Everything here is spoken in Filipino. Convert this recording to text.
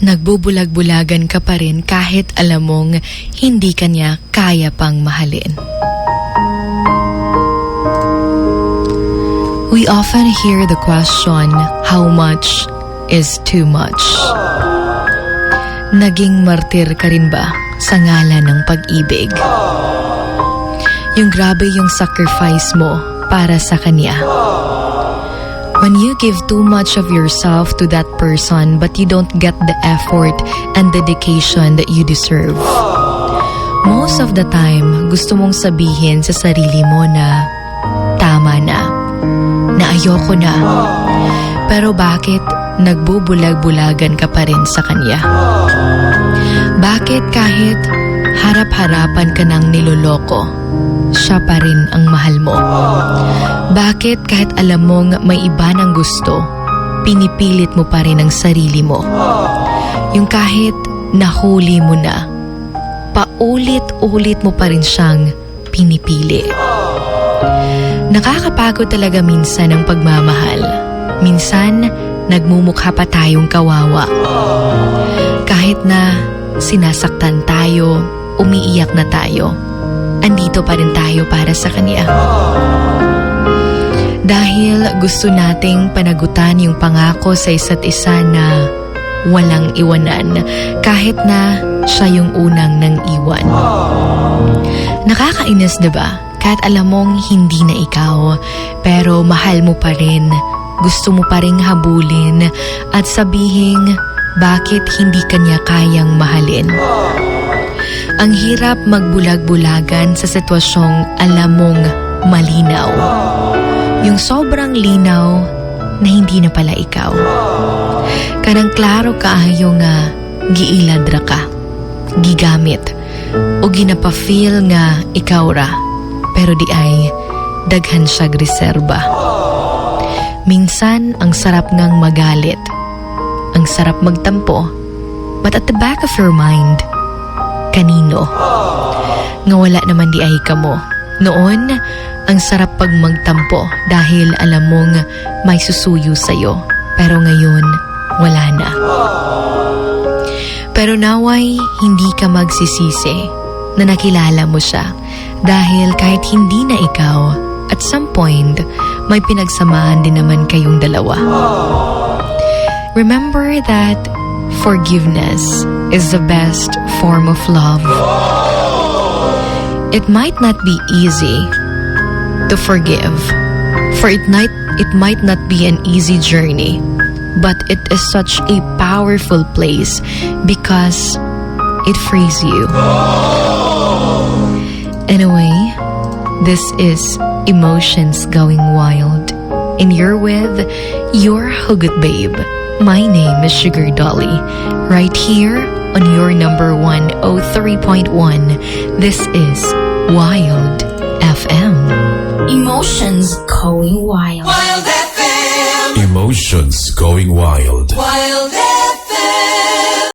nagbubulag-bulagan ka pa rin kahit alam mong hindi kanya kaya pang mahalin. We often hear the question, how much is too much? Naging martir ka rin ba sa ngalan ng pag-ibig? Yung grabe yung sacrifice mo para sa kanya. When you give too much of yourself to that person but you don't get the effort and dedication that you deserve. Most of the time, gusto mong sabihin sa sarili mo na tama na, na ayoko na. Pero bakit nagbubulag-bulagan ka pa rin sa kanya? Bakit kahit harap-harapan ka ng niloloko, siya pa rin ang mahal mo? Bakit kahit alam mong may iba ng gusto, pinipilit mo pa rin ang sarili mo? Yung kahit nahuli mo na, paulit-ulit mo pa rin siyang pinipili. Nakakapagod talaga minsan ang pagmamahal. Minsan, nagmumukha pa tayong kawawa. Kahit na sinasaktan tayo, umiiyak na tayo, andito pa rin tayo para sa kanya. Dahil gusto nating panagutan yung pangako sa isa't isa na walang iwanan kahit na siya yung unang nang iwan. Nakakainis ba? Kahit alam mong hindi na ikaw, pero mahal mo pa rin. Gusto mo pa rin habulin at sabihin bakit hindi kanya kayang mahalin. Ang hirap magbulag-bulagan sa sitwasyong alam mong malinaw. Yung sobrang linaw na hindi na pala ikaw. Kanang klaro kaayo nga giiladra ka, gigamit, o ginapa-feel nga ikaw ra, pero di ay daghan siya reserba. Minsan, ang sarap ngang magalit. Ang sarap magtampo. But at the back of your mind, kanino? Nga wala naman di ay kamo. Noon, ang sarap pag magtampo dahil alam mong may susuyo sa'yo. Pero ngayon, wala na. Pero naway, hindi ka magsisisi na nakilala mo siya dahil kahit hindi na ikaw, at some point, may pinagsamahan din naman kayong dalawa. Remember that forgiveness is the best form of love. It might not be easy to forgive, for it might it might not be an easy journey, but it is such a powerful place because it frees you. Anyway, this is Emotions Going Wild. And you're with your Hugot Babe. My name is Sugar Dolly. Right here on your number 103.1. This is Wild FM. Emotions going wild. Wild FM. Emotions going wild. Wild FM.